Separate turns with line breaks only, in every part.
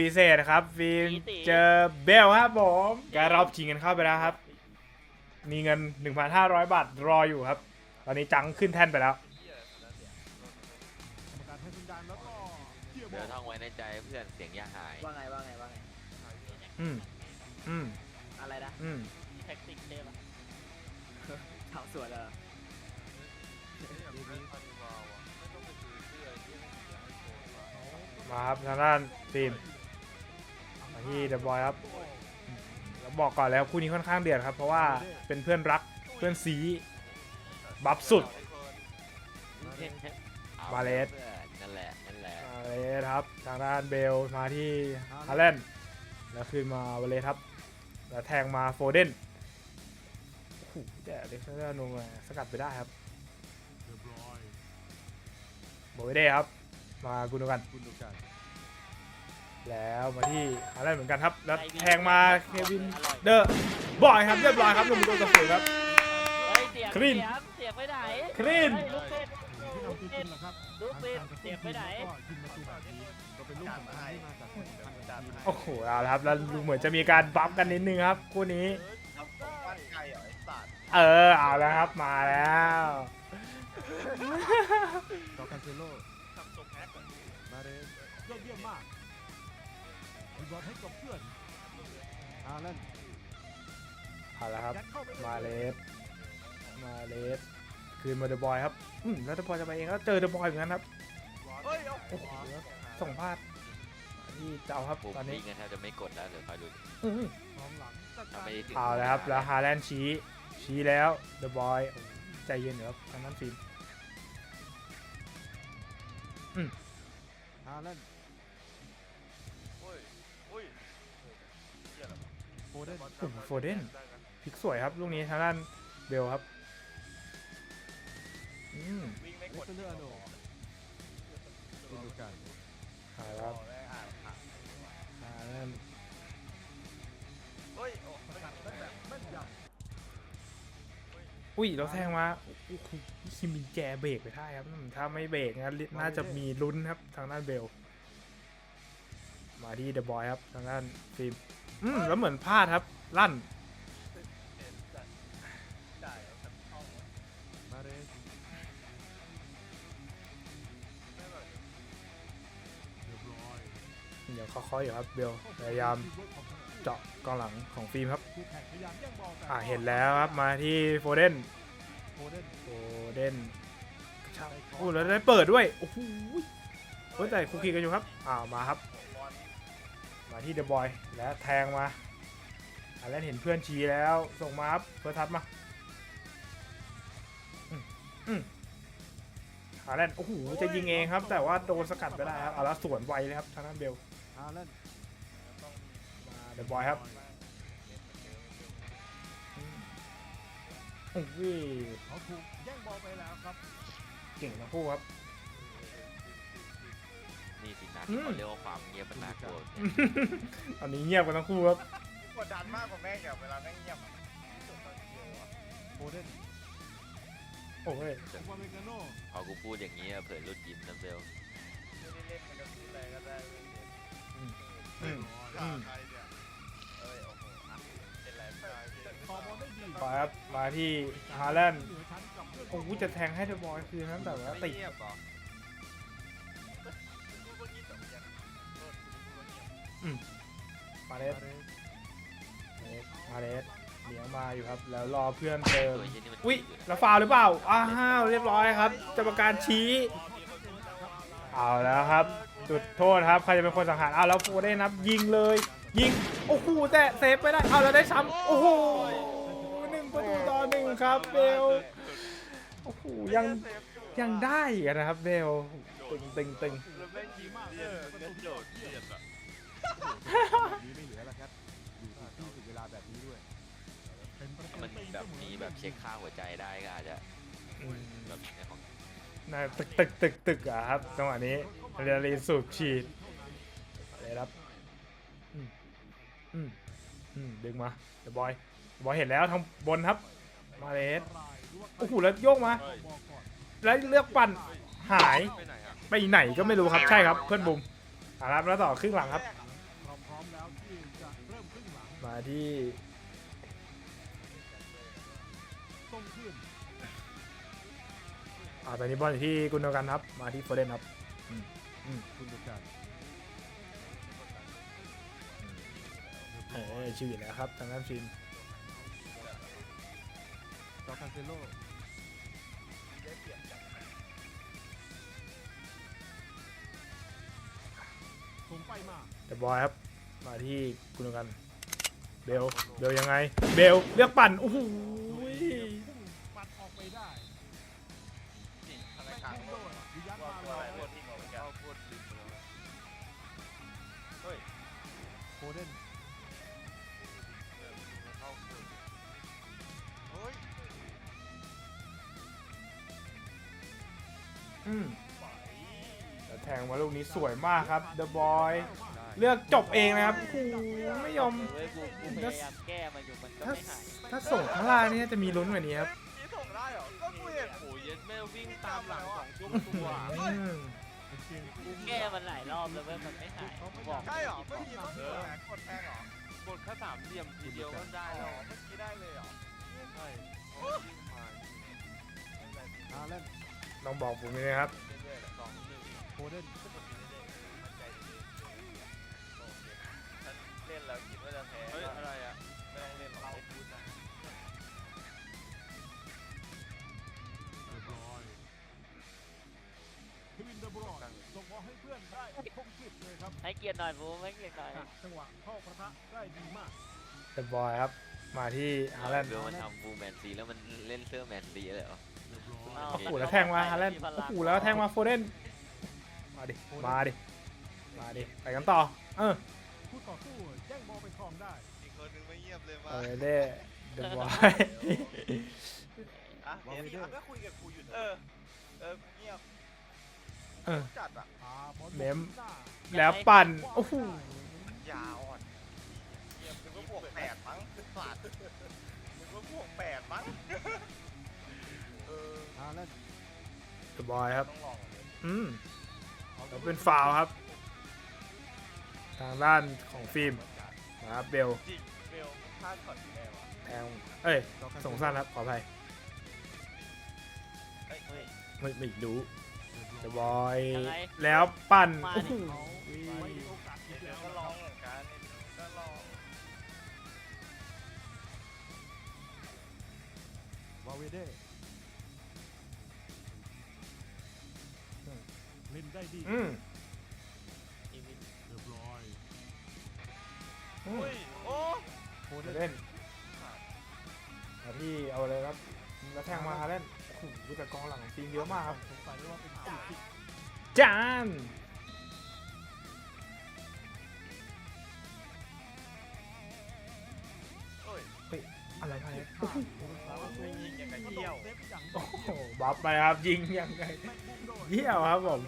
พิเศษครับฟิล์มเจอเบลครับผมการรอบชิงกันเข้าไปแล้วครับ มีเงิน 1,500 บาทรออยู่ครับ ตอนนี้จังขึ้นแท่นไปแล้ว
การให้สัญญาณแล้วก็เที่ยวบ
เดี๋
อ
ยว
ล
ท่องไว้ในใจเพื่อนเสียงอย่าหาย
ว่าไงว่าไงว่าไง
อืม อืม
อะไรนะ
อืม
แท็กติกเทปอะทำสวนเหรอ
มาครับทางด้านฟิล์ม มาที่เดอะบอยครับแล้วบอกก่อนแล้วคู่นี้ค่อนข้างเดือดครับ เพราะว่าเป็นเพื่อนรักเพื่อนซีบัฟสุด
อ
มาเลส
พื่อนนั่นแหละ นั่นแหละ
มาเลยครับ ทางด้านเบลมาที่ฮาแลนด์แล้วขึ้นมาวาเลสครับ แล้วแทงมาโฟเดนโอ้โหแต่เด็กเซอร์นูมาสกัดไปได้ครับ
เรียบร้อย
โบเวเด้ครับ มากุนกัน
คุณดูกัน
แล้วมาที่ฮาแลนด์เหมือนกันครับ แล้วแทงมาเควินเดอร์บอยครับเรียบร้อยครับลงตัวตะฝืนครับ
เฮ้ยเสียง
คลีน
เสียงเสียงไปไหน
คลีน
เฮ้ยลูกเป็ด
ที่เราคิดกันนะครับ
ลูกเป็ดเสียงไปไหน
ก็ยิงประตูแบบนี้ก็เป็นลูกสำคัญที่มาจากคนสำคัญจากทีม
โอ้โหเอาละครับแล้วดูเหมือนจะมีการบัฟกันนิดนึงครับ คู่นี้ เออเอาแล้วครับมาแล้ว
ต่อคันเซโล บอลให้กับเพื่อนอาร์แลนด์
เอาละครับ
ยัดเข้าไป
มาเลสมาเลสคืนมาเดอะบอยครับอืมแล้วเดอะบอยจะไปเองก็เจอเดอะบอยเหมือนกันครับโอ้โหส่งพลาดมาที่เจ้าครับ
ปุ่ม
ตอนนี้
นี้กันแทบจะไม่กดแล้วเดี๋ยวคอยดู
อื้อ
พร้อมหลังจัด
ถ้า
การ
ไม่ได้ถึง
เอาแล้วครับแล้วฮาแลนด์ชี้ชี้แล้วเดอะบอยใจเย็นเดี๋ยวครับทางนั้นฟิล์ม
อาร์แลน เดน
โอ้โหโฟเดนพลิกสวยครับลูกนี้ทางด้านเบลครับอืม
เลสเตอร์โนคุณดูกัน
เอาละครับฮาแลนด์
แม่นย
อุ้ยเราแทงมาโอ้โหคิมมินแจเบรกไปได้ครับอืมถ้าไม่เบรกนะน่าจะมีลุ้นครับทางด้านเบล มาที่เดอะบอยครับทางด้านฟิล์ม อืมแล้วเหมือนพลาดครับ ลั่น
เลยเรียบร้อย
เดี๋ยวเขาเคาะอยู่ครับเบลพยายามเจาะกองหลังของฟิล์มครับ
อ่า
เห็นแล้วครับมาที่โฟเดน
โฟเดน
โฟเดนช่างโอ้แล้วได้เปิดด้วย โอ้โหเฮ้ยแต่คุกคีกันอยู่ครับ อ่ามาครับ มาที่เดอะบอยแล้วแทงมาอ่าแล้วเห็นเพื่อนชี้แล้ว ส่งมาครับเฟิร์สทัชมาอืมอืมฮาแลนด์โอ้โห จะยิงเองครับ แต่ว่าโดนสกัดไปได้ครับ เอาแล้วสวนไวเลยครับทางด้านเบล
อาร์แลนด์
มาเดอะบอยครับอืมโอ้โห
เขาถูกแย่งบอลไปแล้วครับ
เก่งทั้งคู่ครับ
นี่สินะ
อื
ที่
ม
เขาเรียกว่าความเงียบมันน่ากลัวเนี่ย
ตอนนี้เงียบกันทั้งคู่ครับ
กดดันมากกว่าแม่งอะเวลาแม่งเงียบอะ
โฟเดน
โอ้ย
วาเมกาโน่
พอกูพูดอย่างนี้อะเผื่อรุดยิ้มนะเบล
ไม่ได้เล่นมันจะพูดอะไรก็ได้เว้ย
อืม
ด่า
อืม
ใครเนี่ยเอ้ยโอ้โหอะเป็นไรไม่เป็นไร
ต่อบอลได้ดี
ไปครับมาที่ฮาแลนด์
เหนือชั้นกับเพื่อน
โอ้โหจะแทงให้เดอะบอยคืนนั้นแต่ว่าติด
ไม่เงียบเหรอ
มาเล
มา
ส
เลย
มาเลสเหนียวมาอยู่ครับ แล้วรอเพื่อนเติม
ตัวยี่นี่มัน
อุ้ย
อยู่นะ
แล้วฟาวล์หรือเปล่าอ้าวเรียบร้อยครับกรรมการชี้เอาแล้วครับ จุดโทษครับใครจะเป็นคนสังหารเอาแล้วโฟได้นับยิงเลย ยิงโอ้โหแต่เซฟไม่ได้เอาแล้วได้ซ้ำโอ้โหหนึ่งประตูต่อหนึ่งครับเบลโอ้โหยังยังได้อะนะครับเบลตึงตึงตึง
แล้วแม่งยิงเรียนเน้นโดดเรียนอะ
นี้ไม่เหลือแล้วครับอยู่ที่ที่ถึงเวลาแบบนี้ด้วยเป็นประตู
มันแบบมีแบบเช็คค่าหัวใจได้ก็อาจจะ
อืม
แบบในของ
น่าตึกตึกตึกตึกอะครับจังหวะนี้เรียลีสูบฉีดเลยครับอืมอืมอืมดึงมาเดี๋ยวบอยบอยเห็นแล้วทางบนครับ มาเลสโอ้โหแล้วโยกมา
บอกก่อน
แล้วเลือกปั่นหาย
ไปไหนอะ
ไปไหนก็ไม่รู้ครับใช่ครับเพื่อนบุมอ่าครับแล้วต่อครึ่งหลังครับ
ที่ส่งขึ้น
อ่าตอนนี้บอลอยู่ที่กุนโดกันครับ มาที่โฟเดนครับ
คุณดูกัน
เออชิวอยู่แล้วครับทางด้านฟิล์ม
จอคันเซโลส่งไปมา
เดบอยครับ มาที่กุนโดกัน เบล เบลยังไง เบลเลือกปั่นโอ้โห
ปัดออกไปได้
ทำไม
ไม่
กลาง
โดดิยัน
ว่า
มา
ตัว
แล้
อะไร
ว
ตัวที่เหมือนกันพูดลืมเลยเฮ้ย
โคเดน
เข้าคุณเฮ้ย
อืมแล้วแทงมาลูกนี้สวยมากครับเดอะบอย เลือกจบเองนะครับโอ้โหไม่ยอม
เว้ยกูกูพยายามแก้มันอยู่มันก็
ถ้า
ไม่หาย
ถ้าส่งข้างล่างนี่น่าจะมีลุ้นกว่านี้ครับ
นี่ส่งได้เหรอ ก็กูเห็นโอ้ยเย็นแม่วิ่งตามหลังสองจุ๊บตัว
อืม
เป็นเกม
กูแก้มันหลายรอบแล้วเว้ยมันไม่หายกูบอก
ใช่เหรอเมื่อกี้ต้องกดแทงกดแทงเหรอ
กดแค่สามเหลี่ยมทีเดียวก็ได้
ได้เหร
แล้
อ
ว
เมื่อกี้ได้เลยเหรอ
ใช่
ฮาแลนด์
ต้องบอกผมเลยนะครับ
เรื่อยๆสองหนึ่ง
โคเดน
มั่น เล่นแล้วคิดว่าจะแพ้
เฮ้ยอะไรอะ
ไม่ต้องเล่นหรอกพูดนะ
เรียบร้อยเควินเดอบรอยน์ส่งบอลให้เพื่อนได้คมกริบเลยครับ
ให้เกียรติหน่อยบูให้เกียรติหน่อย
หักจังหวะเข้าประทะได้ดีมาก
เดอะบอยครับ มาที่ฮาแลนด์
เบลมันทำฟูลแมนซีแล้วมันเล่นเสื้อแมนซีเลยเหรอ
เรียบร้อย
อ้าว
โอ้โหแล้วแทงมาฮาแลนด์โอ้โหแล้วแทงมาโฟเดนมาดิ มาดิ มาดิ ไปกันต่อ เออ
ผู้ต่อสู้แย่งบอลไปครองได้
อีกคนนึงไม่เงียบเลยมา
เออเด้เดอะบอย
อะเดี๋ยวนี้ก็คุยกับกูอยู่เออ เออเงียบ
เออ
จัดอะ
พาบอล
เมม
หน้า
แล้วปั่น โอ้โห
ยาอ่อนเงียบนึกว่าบวกแปดมั้งฝาดนึกว่าบวกแปดมั้งเออ
ฮาแลนด์
เดอะบอยครับ
ต้องลองเลย
อืมแล้วเป็นฟาวล์ครับ ทางด้านของฟิล์มนะครับเบล
จริงเบลพลาดก่อนที่แม่วะ
แทงเอ้ยส่งสั้นครับขออภัย
เฮ้ยเฮ้ย
ไม่ไม่รู้
เรียบ
เด
ร้อย
อะบอย
ยังไง
แล้วปั่น
มา
โอ้
ดิ
โห
เขาไม่มีโอกาสอีก
เดี๋
แล้
ยว
ว
ก็
นะ
ล
ค
อ
รับ
งเหมือนกันก็ลอง
วาเวเด้เล่นได้ดี
อืม
อื
ม
อุ้ยโอ้
โคเด
เล่
น
นมาที่เอาเลยครับแล้วแทงมาเล่นโอ้โหแต่กองหลังของฟิล์มเยอะมากครับ
สงสัยว่าเป็นฟรีคิก
จาน
เฮ้ย
เฮ้ยอะไรมาเนี่ย
ข้ามผู้รักษาประตู
ไม่ยิงอย่างกับเหี้ยว
เซฟอย่าง
โอ้โหบัฟไปครับยิงยังไง
ไม่มุ่งโดน
เยี่ยวครับผม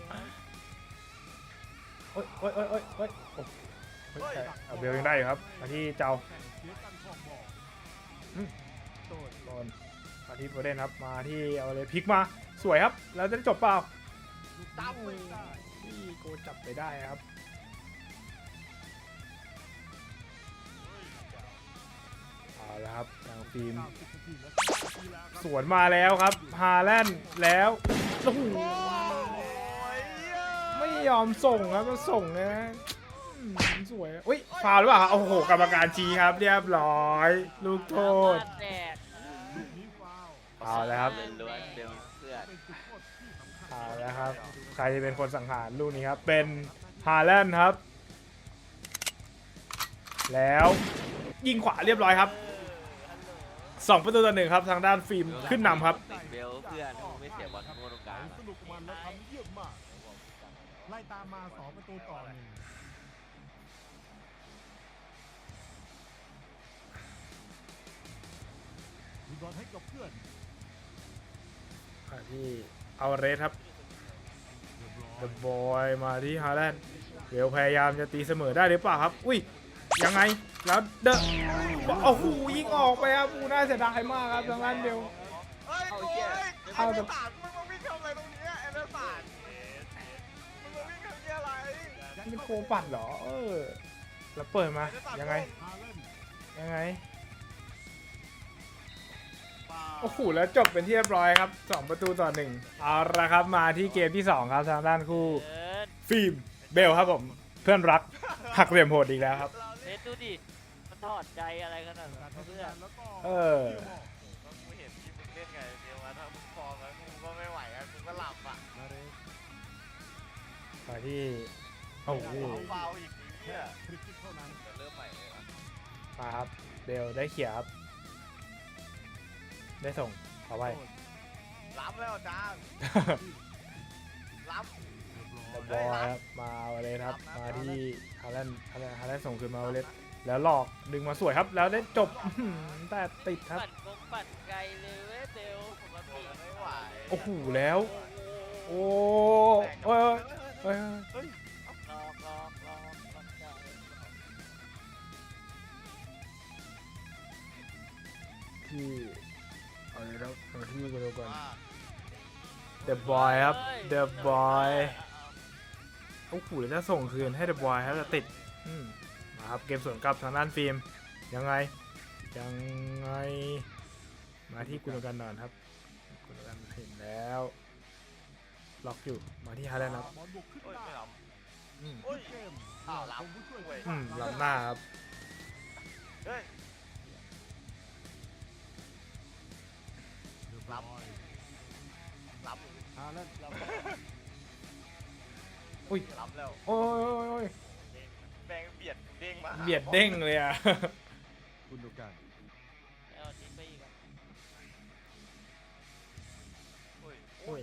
โอ้ยโอ้ยโอ้ยโอ้ยโอ้ยโอ้ เฮ้ยเอาเบลยังได้อยู่ครับมาที่เจ้าม
โดน
มาที่โปรเดนครับ มาที่เอาเลยพลิกมา สวยครับ แล้วจะจบเปล่า
ตั้ม
ที่โกจับไปได้ครับเอาละครับทางฟิล์มสวนมาแล้วครับฮาแลนด์แล้วโอ้โหไม่ยอมส่งครับจะส่งนะ สวยอุ้ยฟาวหรือเปล่าครับโอ้โหกรรมการชี้ครับ เรียบร้อย ลูกโทษ
แตก
ลูกนี้ฟาวล์
เอาแล้วครับ
ล้วนๆเบลเพื่อน
เป็นจุด
เอาแล้วครับ ใครจะเป็นคนสังหารลูกนี้ครับ เป็นฮาแลนด์ครับ แล้วยิงขวาเรียบร้อยครับสองประตูต่อหนึ่งครับ ทางด้านฟิล์มขึ้นนำครับ
เบลเพื่อนไม่เสียบอลโง่ตรงกลาง
สนุกมันและทำเยี่ยมมาก ไล่ตามมาสองประตูต่อหนึ่ง บอลให้กับเพื่อน
มาที่เอาเรสครับ
เรียบร้อย
เดอะบอยมาที่ฮาแลนด์เบลพยายามจะตีเสมอได้หรือเปล่าครับ อุ้ยยังไงแล้วเดอะโอ้โหยิงออกไปครับอูน่าเสียดายมากครับทางด้านเบล
เฮ้ยโอ้ย
เอา
เอ
แต่
เมสานมึงมาวิ่งทำอะไรตรงเนี้ยเอเมสานมึงมาวิ่งทำเหี้ยอะไร
นี่โคปัดเหรอเออแแล้วเปิดมายังไง
ฮาเลนด์
ยังไง
เปล่า
โอ้โหแล้วจบเป็นที่เรียบร้อยครับ 2 ประตูต่อหนึ่งเอาละครับมาที่เกมที่ 2 ครับทางด้านคู่
เอิน
ฟิล์มเบลครับผมเพื่อนรักหักเหลี่ยมโหดอีกแล้วครับ
เฮ้ยดูดิ มันถอดใจอะไรขนาด
การ
นั้น
ทำ
เพื่
งา
อน
นแล้วก็
เออ
เกี่ยวบอล
ก็กูเห็นที่มึงเล่นไงเดียวว่าถ้ามึงฟองแล้วมึงก็ไม่ไหวอะมึงก็หลับอะ
มาเรส
มาที่โอ้โห
เอาเบาอีกเนี่ย
ฟรีคิกเท่านั้น
จะเริ่มใหม่เลยวะ
มาครับเบลได้เขียร์ครับ ได้ส่งขอไป
ล้ำแล้วจางล้ำ
เรียบร้อย
บอลครับมาเอาเลยครับ มาที่ฮาแลนด์ฮาแลนด์ฮาแลนด์ส่งคืนมาเอาเลยแล้วหลอกดึงมาสวยครับ แล้วได้จบอื้อหือแต่ติดครับ
ปั่นกงปั่นไกลเลยเว้ยเบลปกติ
ไม่ไหว
โอ้โหแล้ว โอ้โอ้ยโอ้ยโอ้ย
ลอกลอกลอกลอกใจ
ที่ เอาเลยครับเอาที่กันดูก่อน
ว่า
The Boy ครับ The Boy โอ้โหแล้วจะส่งคืนให้ The Boy ครับจะติดอืมมาครับเกมสวนกลับทางด้านฟิล์มยังไง ยังไง มาที่กุนกันหนอนครับกุนกันเห็นแล้ว ล็อกอยู่มาที่ฮาร์แลนด์ครับ
บอลบุกขึ้น
โอ้ย
ได้
ไม่ล้
อืมำ
โอ้ย
เกม
อ้าวล้ำ
ของผู้ช่วย
เว้ย
อืมลำหน้าครับ
เฮ้ย
เรียบร้อย
ล้ำ
ฮาเลนด์
อุ้ย
ล้ำแล้ว
โอ้ยโอ้ยโอ้ย
แบงเบียดเด้งมา
เบียดเด้งเลยอะ
คุณดูกัน
เอาทิ้งไปอีกอะ
โอ้ย
โอ้ย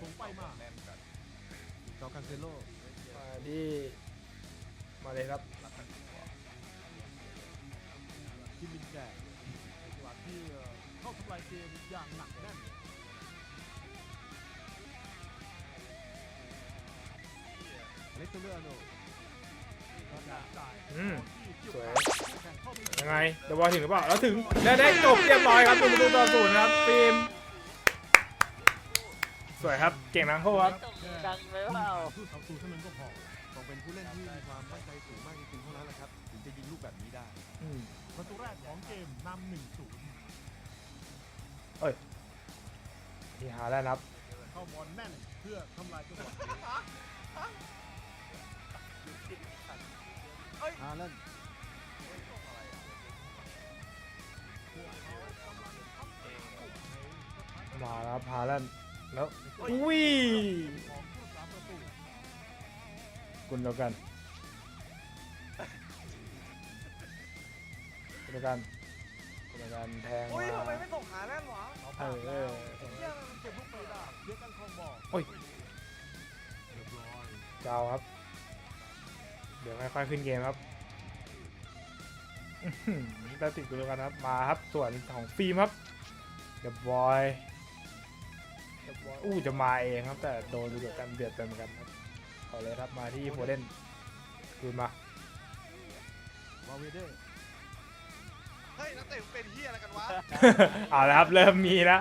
ส่งไปมา
แน่นจัด
จอคันเซโล
มาที่มาเลยครับ
คิมมินแจในจังหวะที่ เอ่อเข้าทำลายเกมอย่างหนักแน่นอเล็กซานเดอร์อาร์โนจ่าย
อืม
ที่
สวย
แข่งเข้าไป
ยังไงเดอะบอลถึงหรือเปล่าแล้วถึงได้ได้จบเรียบร้อยครับหนึ่งประตูต่อศูนย์ครับฟิล์มสวยครับเก่งทั้งคู่ครับ
ตกดังไปเปล่า
ผู้สาวสูเท่านั้นก็พอต้องเป็นผู้เล่นที่มีความมั่นใจสูงมากจริงๆเท่านั้นแหละครับถึงจะยิงลูกแบบนี้ได้
อืม
ประตูแรกของเกมนำหนึ่งศูนย์ เอ้ย
ที่หาแล้วนะครับ
เข้าบอลแน่นเพื่อทำลายจังหวะฮาเล่น
มาแล้วครับฮาแลนด์แล้วอุ้ย
ของผู้สามประตู
กุนเดียวกันกุนเดียวกันกุนเดียวกันแทง
โอ้ยทำไมไม่ส่งหาแน่นวะ
เออเออ
เนี่ยเก็บลูกไปได้เสียกันครองบอล
โอ้ย
เรียบร้อย
เจ้าครับ เดี๋ยวค่อยๆขึ้นเกมครับอื้อหือแต่ติดกุนเดียวกันครับ มาครับส่วนของฟิล์มครับเดอะบอยเดอะบอยอู้จะมาเองครับ แต่โดนกุนเดียวกันเบียดไปเหมือนกันครับขอเลยครับมาที่โฟเดนคืนมา
วาเวเดอร์
เฮ้ ยนักเตะมึงเป็นเฮียอะไรกันวะ
เอาละครับเริ่มมีแล้ว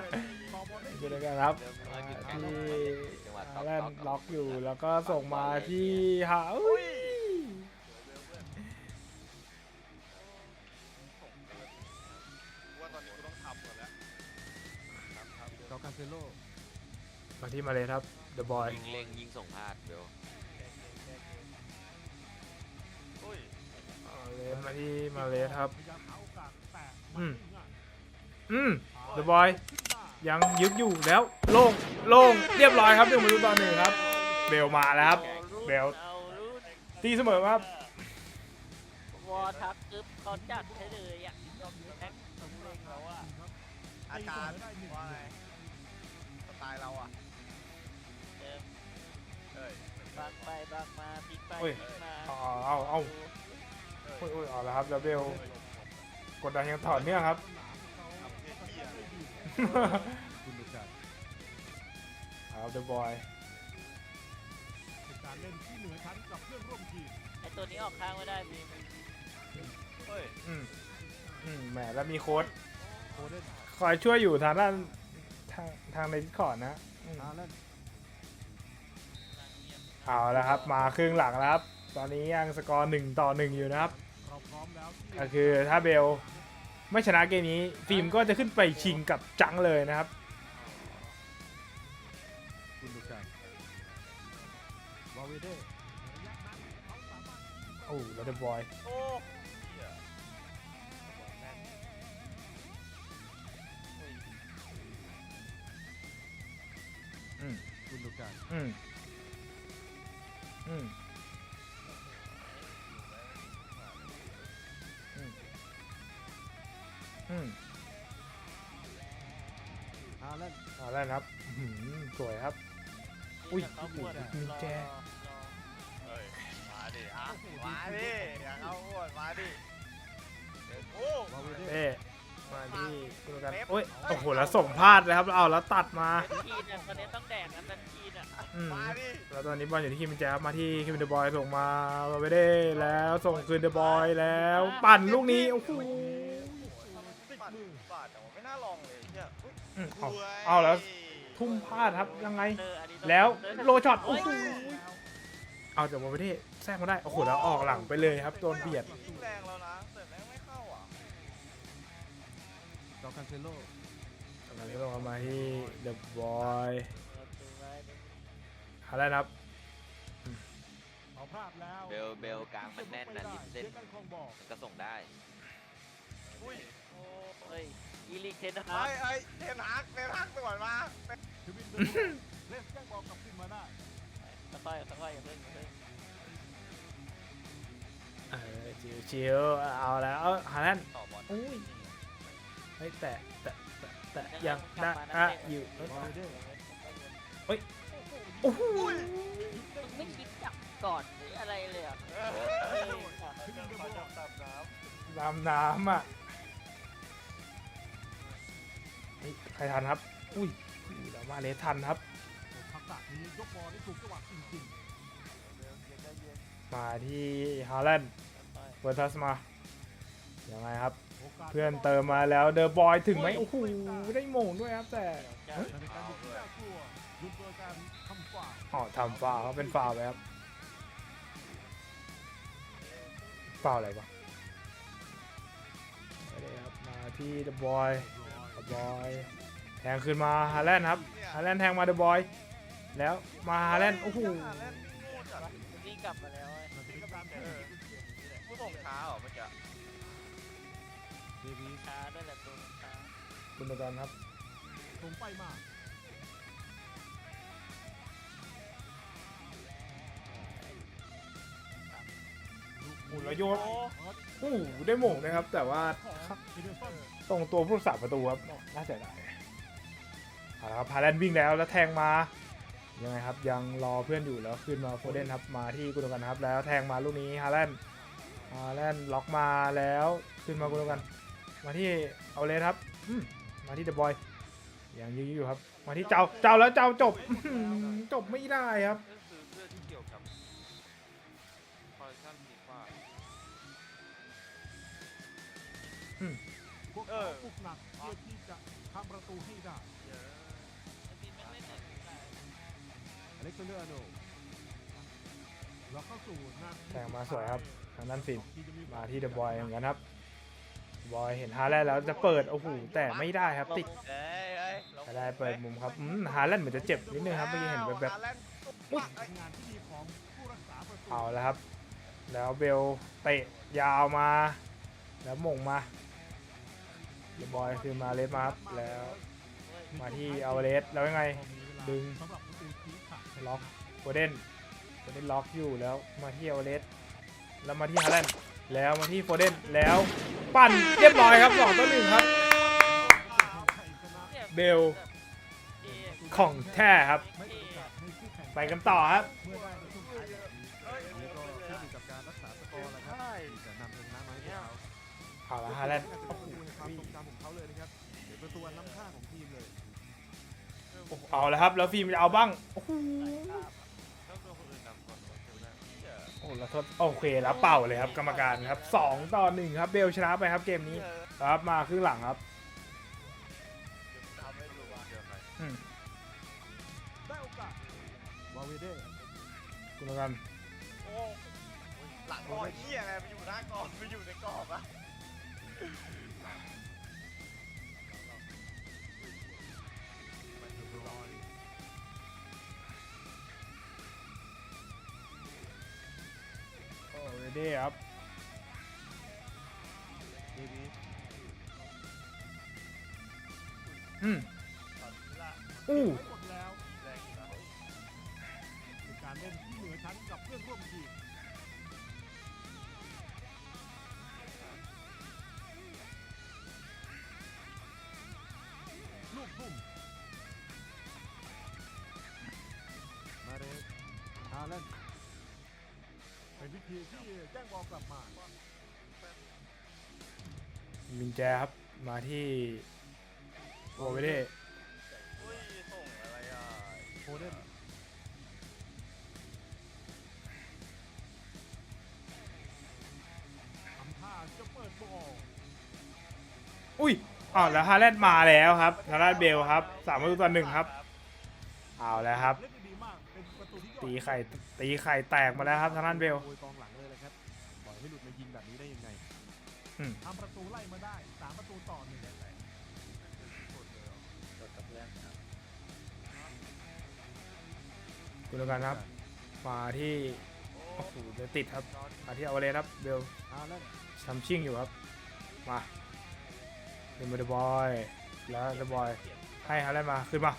ต่อบอลได้
ดูแล้วกันครับ
เริ่ม
มา
มาจุดแข็ง
ที่
จังหวะ
ฮา
ต๊อก
แลน
ต๊อก
ด์ล็อกอยู่แล้วก็ส่งมาที่ฮาอุ้ย
ว่าตอนนี้กูต้องทำหมดแล้วทำทำ
จอคันเซโล
มาที่มาเลยครับ The Boy
ยิงเล็งยิงส่งพลาดเบล
โอ้ย
เอาเลยมาที่มาเลยครับ
พยายามหาโอกาสแต่
อืม
ง่าย
อืม
ๆ
The Boy
ขึ้นหน้า
ยังยึกอยู่แล้วโล่งโล่งเรียบร้อยครับหนึ่งประตูต่อหนึ่งครับ เบลมาแล้วครับเบล
เอารุ่น
ตีเสมอครับ
วอทักกึ๊บเขาจัดให้เลยอะแท็กสำเร็จแล้วอะ
อาจารย์ว่าไงสไตล์เราอะ
เดิม
เอ้ย
บางไปบางมาพลิกไป
โอ้ย
พลิกมา
เอาเอาเอาโอ้ยโอ้ยเอาละครับแล้วเบล กดดันยังต่อเนื่องครับ
คุณดูกัน
เอาครับ The Boy
เป็นการเล่นที่เหนือชั้นกับเพื่อนร่วมทีม
ไอตัวนี้ออกข้างไม่ได้พี่
เฮ้ย
อืมอืมแหมแล้วมีโค้ด
โคเดน
คอยช่วยอยู่ทางด้านทางทางในดิสคอร์ดนะอืม
ฮาเลนด์
เอาแล้วครับ มาครึ่งหลังแล้วครับสตอนนี้ยังสกอร์หนึ่งต่อหนึ่งอยู่นะครับ ก็คือถ้าเบลไม่ชนะเกมนี้ ฟิล์มก็จะขึ้นไปชิงกับจังเลยนะครับ
คุณดูกันวาเวเดระยะนั้นเขาสามารถ
โอ้แล้วเดบอย
โอ้เหี้ย
คุณดูกัน
อืมอืม
นด์
เอาแล้วนะครับอื้อหือสวยครับ อุ้ย
เขาปวด
มีแจ
รอรอ
เฮ้ยมาดิอะมาดิอยากเอาอ้วนมาดิโอ้
วาเวเด
เอ๊ะมาที่กุลกันโอ้ยโอ้โหแล้วส่งพลาดเลยครับเอาแล้วตัดมา
เป็นทีเนี่ยตอนนี้ต้องแดกกันเป็นทีน่ะ
อืม
มาดิ
แล้วตอนนี้บอลอยู่ที่คิมมินแจ๊บมาที่คิมมินเดอะบอยส่งมาเราไม่ได้แล้วส่งคืนเดอะบอยแล้ว ปั่นลูกนี้โอ้โห
ปัดปาดแต่ว่าไม่น่าลองเลยเหี้ยอุ๊ย
อืมเอาเอาแล้วทุ่มพลาดครับยังไง
เอออันนี้ต้อง
แล้ว
เออ
โลช็อตโอ้โหเอาจากบอลไม่ได้แทรกมาได้โอ้โหแล้วออกหลังไปเลยครับโดนเบียด
ยิงแรงแล้วนะแต่แม่งไม่เข้าอะ
จอคันเซโล
แล้วก็ลงมาที่เดอะบอยอะไรนะครับ
เขาพลาดแล้ว
เบลเบลกลางมันแน่นนะริมเส้น
เสียงกันคลองบอก
มันก็ส่งได้
อุ้ย
โอ้เฮ้ย อีลิกเทนฮา
ไอ้
ร์
ไอ้เทนฮักเทนฮักไปก่อนมา
เทวินเดอร์เลสแจ้งบอกกลับขึ้นมาได้
ค่อยๆค่อยๆอย่าเพิ่งอย่าเพิ่ง
เออชิวชิวๆเอาแล้วฮาแลนด์
ต่อบอล
อุ้ยเฮ้ยแต่แต่แต่แต่ยังได้อะอยู่เอ้ยวา
เวเด
โอ้โห
มึงไม่คิดจับก่อนหรืออะไรเลยอะเอออะ
เทวินเดอร์บอก
ตับน้
ดำน้ำอะ ใครทันครับ อุ้ยอุ้ยแล้วมาเลสทันครับ
ทักษะนี้ยกบอลได้ถูกจังหวะจริง
มาที่ฮาแลนด์เปิดทัสมายังไงครับ
ๆโอกาส
เพื่อนเติมมาแล้วเดอะบอยถึงไหมโอ้โหได้โมงด้วยครับแต่
ในการบุกที่น่ากลัวยุบโดยการทำฝ่า
อ๋อทำฟาวล์เขาเป็นฟาวล์ไปครับฟาวล์อะไรปะไม่ได้ครับมาที่เดอะบอย บอยแทงขึ้นมาฮาแลนด์ครับฮาแลนด์แทงมาเดอะบอย แล้วมาฮาแลนด์โอ้โหำ
ฮาแลนด์โง่จัด
วิ่งกลับมาแล้วไอ้
มันจะเป็นการเออ
ผู้ส่งช้าเหรอเมื่อกี้
เดวิส
ช้าด้วยแหละตัวช้า
คุณดูกันครับ
ส่งไปมา
อ้โหแล้วโยนโอ้โหได้โมงนะครับ แต่ว่าตรงตัวผู้รักษาประตูครับน่าเสียดายเอาละครับฮาแลนวิ่งแล้วแล้วแทงมา ยังไงครับ ยังรอเพื่อนอยู่แล้วขึ้นมาโฟเดนครับมาที่กุนกันครับ แล้วแทงมาลูกนี้ฮาแลนฮาแลนล็อกมาแล้วขึ้นมากุนกัน มาที่เอาเลสครับมาที่เดอะบอยยังยื้ออยู่ครับ มาที่เจ้าเจ้าแล้วเจ้าจบจบไม่ได้ครับ
พวกเขาปลุกหนักเพื่อที่จะทำประตูให้ได้
ไอ้บินไม่ไม่ถึงได้
อเล็กซานเดอร์อาร์โนเราเข้าสู่นาที
แทงมาสวยครับ ทางด้านฟิล์ม
ที่จะ
มาที่เดอะบอยเหมือนกันครับ บอยเห็นฮาแลนด์แล้วจะเปิด โอ้โห แต่ไม่ได้ครับติด
เอ้ยเอ้ย
จะได้เปิดมุมครับอืมฮาแลนด์เหมือนจะเจ็บนิดนึงครับเมื่อกี้เห็นแบบ
ฮาแลนด์
อุ๊ยงานที่ดีของผู้รักษาประตู
ๆเอาแล้วครับ แล้วเบลเตะยาวมา แล้วมงมา เดอะบอยคือมาเลสมาครับแล้ว มาที่เอาเลสแล้วยังไง ดึง
สำหรับประตูชี้ขาด
ล็อกโกเด้นโกเด้นล็อกอยู่แล้วมาที่เอาเลสแล้วมาที่ฮาแลนด์แล้วมาที่โฟเดนแล้วปั่นเรียบร้อยครับสองต่อหนึ่งครับ
ชัยชนะ
เนี่ย
เบล
เอ๊ะ
ของแท้ครับ
ไม่เปิดโอกาสให้คู่แข่ง
ไปกันต่อครับ
เมื่อได้ในช่วงท้ายแบบนี้
เอ้ย
นี่ก็ขึ้นอยู่กับการรักษาสกอร์แหละครับที่จะนำชนะมาให้พวกเขา
เอาละฮาแลนด์
วเป็นตัวล้ำค่าของทีมเลย
โอ้โหเอาแล้วครับ แล้วฟิล์มจะเอาบ้าง โอ้โห
ต้องโดนคนอื่นนำก่อนวะเดี๋ยวนะ
โอ้แล้วทดโอเคแล้วเป่าเลยครับ กรรมการครับสองต่อหนึ่งครับเบลชนะไปครับเกมนี้ครับมาครึ่งหลังครับ
ทำให้ดูว่า
เดี๋ยวใคร
อืม
ได้โอกาสวาเวเด
คุณกัน
โอ้โอ้ยเหี้ยอะไรไปอยู่หน้ากรอบไปอยู่ในกรอบอะ
อ้เรดี้ครับ
เดวิด
อืม
ตอนนี้ล่ะ
อู้
หมดแล้ว
แรงอยู่นะ
เป็นการเล่นที่เหนือชั้นกับเพื่อนร่วมทีมลูกทุ่มมาเรสฮาแลนด์ เป็นวิธีที่แจ้งบอลกลับมา
มินแจครับมาที่โอเวเด้
อุ้ยส่งอะไรอะ
โคเดนทำท่าจะเปิดบอล
อุ้ยอ้าวแล้วฮาแลนด์มาแล้วครับทางด้านเบลครับสามประตูต่อหนึ่งครับเอาแล้วครับ
ตูที่ยอด
ตีไข่ตีไข่แตกมาแล้วครับทางด้านเบล
โยกองหลังเลยเลยครับปล่อยให้หลุดมายิงแบบนี้ได้ยังไง
อืม
ทำประตูไล่มาได้สามประตูต่อหนึ่ง
รถกับเพื่อนครับ
คุณกันครับมาที่โอ้โหเดี๋ยวติดครับมาที่เอาเลสครับเบล
ฮาแลนด์
ทำชิ่งอยู่ครับมาเดมเดบอยแล้วเดบอยให้ฮาแลนด์มาขึ้นมา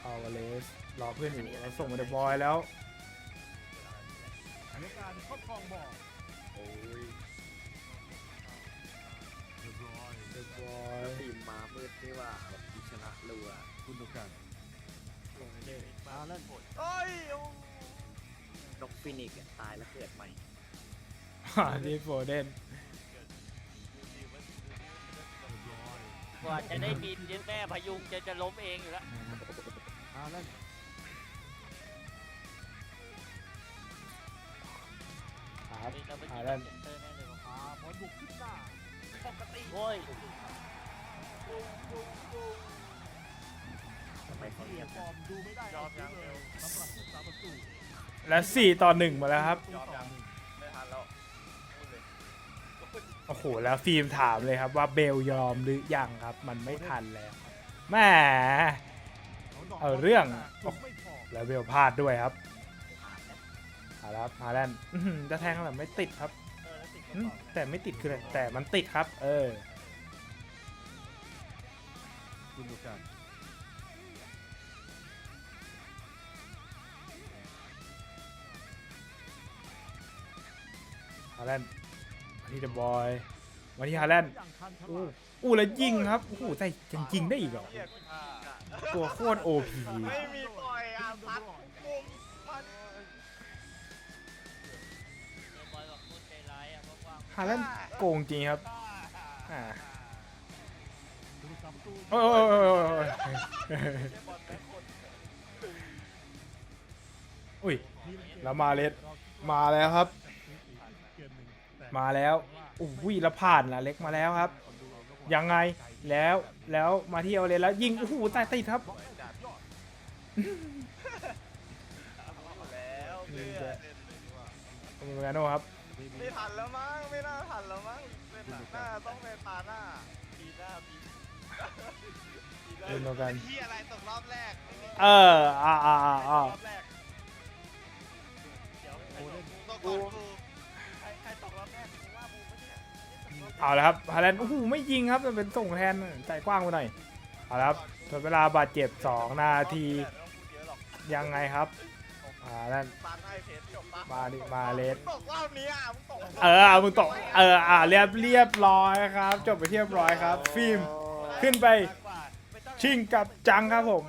เอาเลส รอเพื่อนอยู่แล้วส่งมาเดบอยแล้ว
อายการครอบครองบอล
โอ้ย
เรียบร้อย
เดบอย
ทีมมามืดนี่ว่าแบบชนะรัว
คุณดูกันฮาแลนด์
เอ้ยโอ้
นกฟินิกซ์อะตายแล้วเกิดใหม่
มาที่โฟเดน
เรียบร้อย
กว่าจะได้บินยันแม่พยุงจะจะล้มเองอยู่แล้ว
ฮาแลน
ครับ
นี่เราไป
ฮา
ยิง
แลนด์
เซนเตอร์แน่เลยว่ะ
พาบอลบุกขึ้นหน้า
ปกติ
โอ้ย
ทำไมเขา
ที่
เรียก
ฟอร์มดูไม่ได้เอาจริงเลยสำหรับผู้สาประตู
และสี่ต่อหนึ่งมาแล้วครับ
ประตูต่อหนึ่ง
ไม่ทันแล้วพูดเลย
โอ้โห แล้วฟิล์มถามเลยครับว่าเบลยอมหรือยังครับ มันไม่ทันแล้วแหม
ดก
เอาเรื่อง
ยังไม่พอ
แล้วเบลพลาดด้วยครับ เอาละครับฮาแลนด์อื้อหือจะแทงแบบไม่ติดครับ
เออแล้วติดกระ
อืม
เป๋า
แต่ไม่ติดคืออะไรแต่มันติดครับ เออ
คุณดูกัน
ฮาแลนด์มาที่เดอะบอยมาที่ฮาแลนด์
อย่างทันฉ
อู้
ลาด
อู้แล้วยิงครับโอ้โหแต่ยังยิงได้อีกเหรอ
เหี้ยกูฆ่า
ตัวโคตรโอพี
ไม่มีปล่อยอะพัดา
ง
ฮาแลนด์โกงจริงครับอ่า
ผู้สาประตู
โอ้ยโอ้ยโอ้ยโอ้ยโอ้ยอุ้ยแล้วมาเลสมาแล้วครับ
เกมหนึ่งแต่
มาแล้วอุ้ยแล้วผ่านละเล็กมาแล้วครับ ยังไงแล้วแล้วมาที่เอาเลยแล้ว ยิงโอ้โหแต่ติดครับ
แล้วเพื่อน
โอเมกาโนครับ
ไม่ทันแล้วมั้งไม่น่าทันแล้วมั้งเป็นหน้าต้องเป็นตาหน้าปีหน้าปีปีหน้า
เล่นเดียวกัน
ที่อะไรตกรอบแรกไม่มี
เอออ่าอ่าอ่าอ่าร
อบแรกเดี๋ยวใครตกตกก่อนกูใครใครตกรอบแรกกูว่าบูปะเนี่ย
เอาละครับฮาแลนด์โอ้โหไม่ยิงครับมันเป็นส่งแทนใจกว้างไปหน่อยเอาละครับทดเวลาบาดเจ็บ2นาที
ไม่ต้องพูดเยอะหรอก
ยังไงครับฮาแลนด์
ซันให้เพชรจบปะ
มาดิมาเลส
ตกรอบนี้อะมึงตก
เออเอามึงตกเอออ่าเรียบเรียบร้อยครับ จบไปเรียบร้อยครับ ฟิล์มขึ้นไปชิงกับจังครับผม